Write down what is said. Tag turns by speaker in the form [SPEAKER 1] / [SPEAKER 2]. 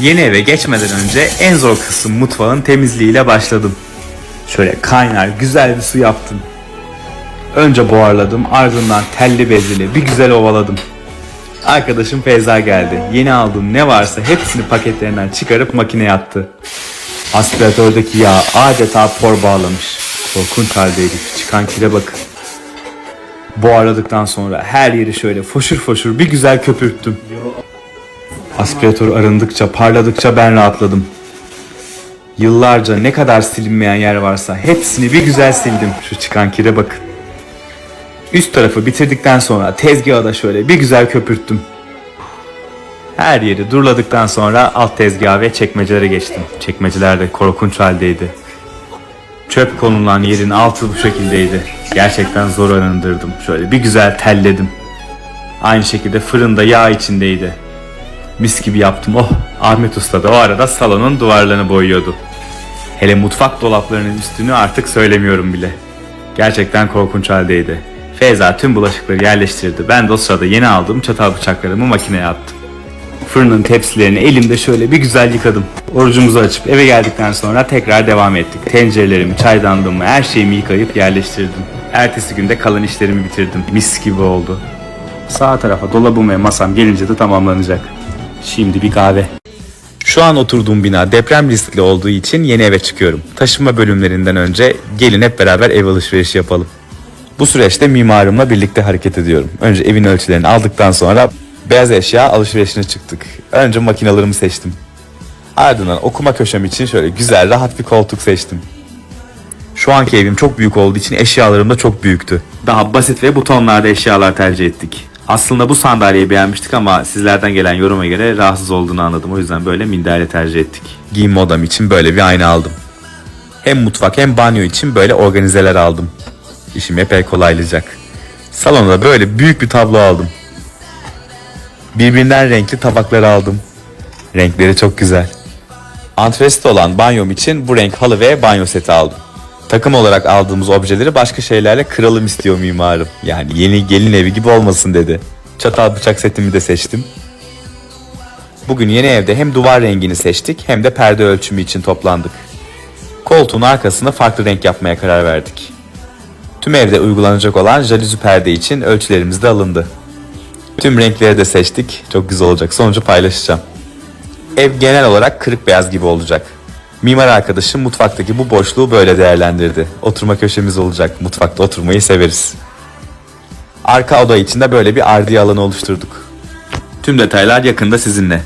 [SPEAKER 1] Yeni eve geçmeden önce en zor kısım mutfağın temizliğiyle başladım. Şöyle kaynar güzel bir su yaptım. Önce buharladım ardından telli bezle bir güzel ovaladım. Arkadaşım Feyza geldi. Yeni aldığım ne varsa hepsini paketlerinden çıkarıp makineye attı. Aspiratördeki yağ adeta por bağlamış. Korkunç haldeydik. Çıkan kire bakın. Buharladıktan sonra her yeri şöyle foşur foşur bir güzel köpürttüm. Aspiratör arındıkça parladıkça ben rahatladım. Yıllarca ne kadar silinmeyen yer varsa hepsini bir güzel sildim. Şu çıkan kire bakın. Üst tarafı bitirdikten sonra tezgahı da şöyle bir güzel köpürttüm. Her yeri durladıktan sonra alt tezgaha ve çekmecelere geçtim. Çekmeceler de korkunç haldeydi. Çöp konulan yerin altı bu şekildeydi. Gerçekten zor arındırdım. Şöyle bir güzel telledim. Aynı şekilde fırında yağ içindeydi. Mis gibi yaptım. Oh Ahmet Usta da o arada salonun duvarlarını boyuyordu. Hele mutfak dolaplarının üstünü artık söylemiyorum bile. Gerçekten korkunç haldeydi. Feyza tüm bulaşıkları yerleştirdi. Ben de o sırada yeni aldığım çatal bıçaklarımı makineye attım. Fırının tepsilerini elimde şöyle bir güzel yıkadım. Orucumuzu açıp eve geldikten sonra tekrar devam ettik. Tencerelerimi, çaydanlığımı, her şeyimi yıkayıp yerleştirdim. Ertesi günde kalan işlerimi bitirdim. Mis gibi oldu. Sağ tarafa dolabım ve masam gelince de tamamlanacak. Şimdi bir kahve. Şu an oturduğum bina deprem riskli olduğu için yeni eve çıkıyorum. Taşınma bölümlerinden önce gelin hep beraber ev alışverişi yapalım. Bu süreçte mimarımla birlikte hareket ediyorum. Önce evin ölçülerini aldıktan sonra beyaz eşya alışverişine çıktık. Önce makinalarımı seçtim. Ardından okuma köşem için şöyle güzel rahat bir koltuk seçtim. Şu anki evim çok büyük olduğu için eşyalarım da çok büyüktü. Daha basit ve butonlarda eşyalar tercih ettik. Aslında bu sandalyeyi beğenmiştik ama sizlerden gelen yoruma göre rahatsız olduğunu anladım. O yüzden böyle minderle tercih ettik. Giyinme odam için böyle bir ayna aldım. Hem mutfak hem banyo için böyle organizeler aldım. İşim epey kolaylayacak. Salonda böyle büyük bir tablo aldım. Birbirinden renkli tabakları aldım. Renkleri çok güzel. Antresit olan banyom için bu renk halı ve banyo seti aldım. Takım olarak aldığımız objeleri başka şeylerle kıralım istiyor mimarım. Yani yeni gelin evi gibi olmasın dedi. Çatal bıçak setimi de seçtim. Bugün yeni evde hem duvar rengini seçtik hem de perde ölçümü için toplandık. Koltuğun arkasına farklı renk yapmaya karar verdik. Tüm evde uygulanacak olan jalüzi perde için ölçülerimiz de alındı. Tüm renkleri de seçtik. Çok güzel olacak. Sonucu paylaşacağım. Ev genel olarak kırık beyaz gibi olacak. Mimar arkadaşım mutfaktaki bu boşluğu böyle değerlendirdi. Oturma köşemiz olacak. Mutfakta oturmayı severiz. Arka oda içinde böyle bir ardiye alanı oluşturduk. Tüm detaylar yakında sizinle.